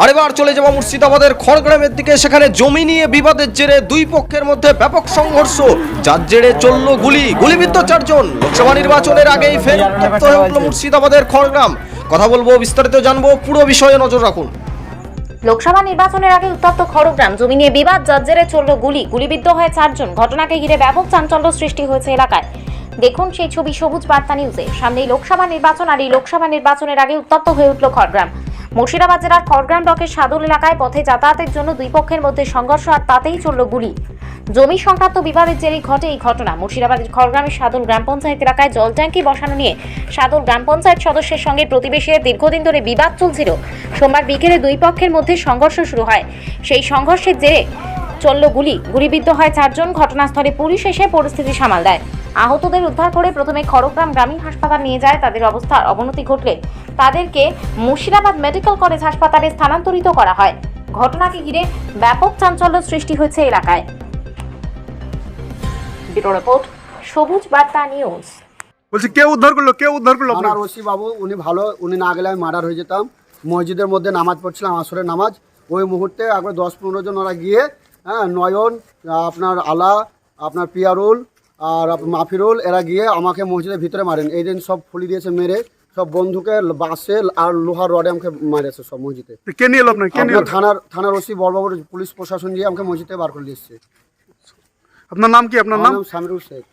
আর এবার চলে যাব মুর্শিদাবাদের খড়গ্রামের দিকে। সেখানে জমি নিয়ে বিবাদের জেরে দুই পক্ষের মধ্যে ব্যাপক সংঘর্ষ। যার জেরে চলল গুলি। গুলিবিদ্ধ চারজন। লোকসভা নির্বাচনের আগেই ফের উত্তপ্ত হয়ে উঠল মুর্শিদাবাদের খড়গ্রাম। কথা বলব, বিস্তারিত জানব, পুরো বিষয়ে নজর রাখুন। লোকসভা নির্বাচনের আগে উত্তপ্ত খড়গ্রাম। জমি নিয়ে বিবাদ, যার জেরে চলল গুলি। গুলিবিদ্ধ হয়ে চারজন। ঘটনাকে ঘিরে ব্যাপক চাঞ্চল্য সৃষ্টি হয়েছে এলাকায়। দেখুন সেই ছবি সবুজ বার্তা নিউজে। সামনেই লোকসভা নির্বাচন আর এই লোকসভা নির্বাচনের আগে উত্তপ্ত হয়ে উঠল খড়গ্রাম। মুর্শিদাবাদ জেলার খড়গ্রাম ব্লকের সাদুল এলাকায় পথে যাতায়াতের জন্য দুই পক্ষের মধ্যে সংঘর্ষ আর তাতেই চলল গুলি। জমি সংক্রান্ত বিবাদের জেরেই ঘটে এই ঘটনা। মুর্শিদাবাদের খড়গ্রামের সাদুল গ্রাম পঞ্চায়েত এলাকায় জল ট্যাঙ্কি বসানো নিয়ে সাদুল গ্রাম পঞ্চায়েত সদস্যের সঙ্গে প্রতিবেশীদের দীর্ঘদিন ধরে বিবাদ চলছিল। সোমবার বিকেলে দুই পক্ষের মধ্যে সংঘর্ষ শুরু হয়। সেই সংঘর্ষের জেরে চলল গুলি। গুলিবিদ্ধ হয় চারজন। ঘটনাস্থলে পুলিশ এসে পরিস্থিতি সামাল দেয়। আহতদের উদ্ধার করে প্রথমে খড়গ্রাম গ্রামীণ হাসপাতাল নিয়ে যায় তাদের অবস্থার অবনতি ঘটলে তাদেরকে মুর্শিদাবাদ মেডিকেল কলেজ হাসপাতালে স্থানান্তরিত করা হয়। ঘটনাকে ঘিরে ব্যাপক চাঞ্চল্য সৃষ্টি হয়েছে এলাকায়। ব্যুরো রিপোর্ট সবুজ বার্তা নিউজ। বলছি কে উদ্ধার করল? কে উদ্ধার করল আমার ওসি বাবু উনি ভালো উনি না গেলে আমি মার্ডার হয়ে যেতাম। মসজিদের মধ্যে নামাজ পড়ছিলাম আসরের নামাজ। ওই মুহূর্তে একবার দশ পনেরো জন ওরা গিয়ে হ্যাঁ নয়ন আপনার আলা আপনার পিয়ারুল আর মাফিরুল এরা গিয়ে আমাকে মসজিদের ভিতরে মারেন। এই দিন সব ফুলি দিয়েছে মেরে সব বন্ধুকে বাসে আর লোহার রডে আমাকে মারেছে সব মসজিদে। কে নিয়ে আপনার কে নিয়ে থানার থানার ওসি বড়বাবুর পুলিশ প্রশাসন দিয়ে আমাকে মসজিদে বার করে দিচ্ছে আপনার নাম কি? আপনার নাম? সামিরুল শেখ।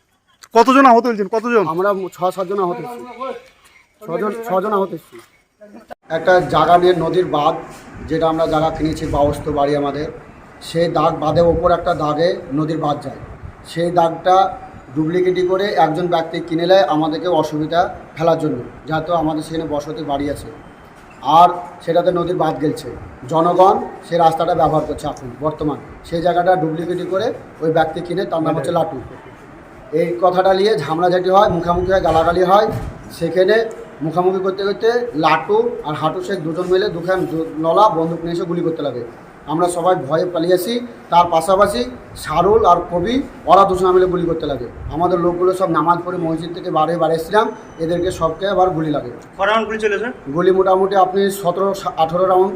কতজন আহত হয়েছেন? কতজন? আমরা ছ সাতজন আহত হচ্ছি ছজন ছজন আহত হচ্ছি একটা জায়গা নিয়ে নদীর বাঁধ যেটা আমরা জায়গা কিনেছি বাবস্ত বাড়ি আমাদের সেই দাগ বাঁধের ওপর একটা দাগে নদীর বাঁধ যায়। সেই দাগটা ডুপ্লিকেটি করে একজন ব্যক্তি কিনে নেয় আমাদেরকে অসুবিধা ফেলার জন্য, যাতে আমাদের সেখানে বসতি বাড়ি আছে। আর সেটাতে নদীর বাঁধ গেলছে। জনগণ সে রাস্তাটা ব্যবহার করছে এখন, বর্তমান। সেই জায়গাটা ডুপ্লিকেটি করে ওই ব্যক্তি কিনে, তার নাম হচ্ছে লাটু। এই কথাটা নিয়ে ঝামড়াঝাটি হয়, মুখামুখি হয়, গালাগালি হয়, সেখানে মুখামুখি করতে করতে লাটু আর হাঁটু শেখ দুজন মিলে দুখান নলা বন্দুক নিয়ে এসে গুলি করতে লাগে। আমরা সবাই ভয়ে পালিয়েছি তার পাশাপাশি শারুল আর কবি ওরা দুজন মিলে গুলি করতে লাগে। আমাদের লোকগুলো সব নামাজ পড়ে মসজিদ থেকে বারে বারে এসেছিলাম। এদেরকে সবকে আবার গুলি লাগে। গুলি চলেছে? গুলি মোটামুটি আপনি সতেরো আঠেরো রাউন্ড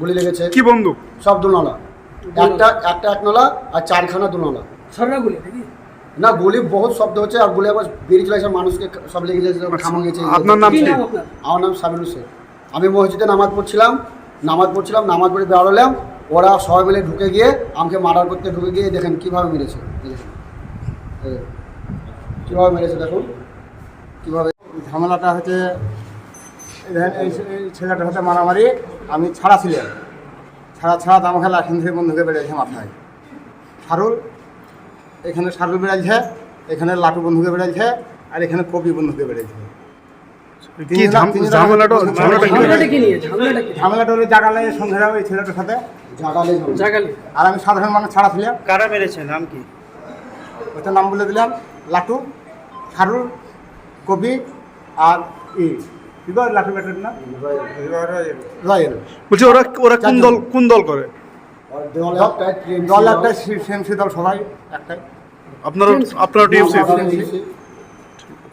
গুলি লেগেছে। কি বন্ধু? সব দুনলা একটা একটা এক নলা আর চারখানা দুনলা না গুলি বহুত শব্দ হচ্ছে আর গুলি আবার বেরিয়ে চলে আসে মানুষকে সব লেগে যাচ্ছে খামা গেছে আপনার নাম কি আমার নাম সাবিরুল শেখ আমি মসজিদে নামাজ পড়ছিলাম নামাজ পড়ছিলাম নামাজ পড়ে বেরোলাম ওরা সবাই মিলে ঢুকে গিয়ে আমাকে মার্ডার করতে ঢুকে গিয়ে দেখেন কীভাবে মেরেছে। কীভাবে মেরেছে দেখুন। কীভাবে ঝামেলাটা হচ্ছে, এই ছেলেটার সাথে মারামারি, আমি ছাড়া ছিলাম ছাড়া ছাড়া দাম খেলা এখান থেকে বন্ধুকে বেড়েছে মাথায়। সারুল, এখানে সারুল বেড়েছে এখানে লাটু বন্ধুকে বেড়েছে আর এখানে কপি বন্ধুকে বেড়েছে কি ঝাম- ঝামেলাটা ঝামেলাটা কি? ঝামেলাটা হলো জাগালে সন্ধ্যারা ওই ছেলেটার সাথে। জাগালে। আর আমি সাধারণ মানুষ ছাড়া ছিলাম। কারা মেরেছে? নাম কি? নাম বলে দিলাম। লাটু কবি আর ই। বলছি ওরা ওরা কোন দল কোন দল করে? আর দেওয়ালে একটা দল একটা সেমসি দল সবাই একটাই। আপনার আপনার টিএমসি?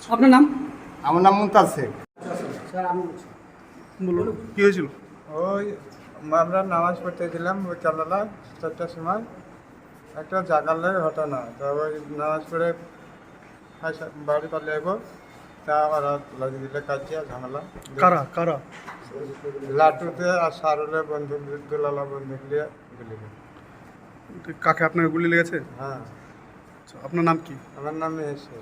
আপনার নাম? আমার নাম মুমতাজ শেখ। বলুন। কি হয়েছিল? ওই আমরা নামাজ পড়তে গেলাম ওই চালালা চারটার সময় একটা জাগালের ঘটনা। তা ওই নামাজ পড়ে বাড়ি পালিয়ে যাব তা ওরা লাগিয়ে দিলে কাজে ঝামেলা। কারা কারা? লাটুতে আর সারুলে বন্দুক দুলালা বন্দুক দিয়ে গুলি। কাকে আপনার গুলি লেগেছে? হ্যাঁ। আচ্ছা, আপনার নাম কি? আমার নাম এসে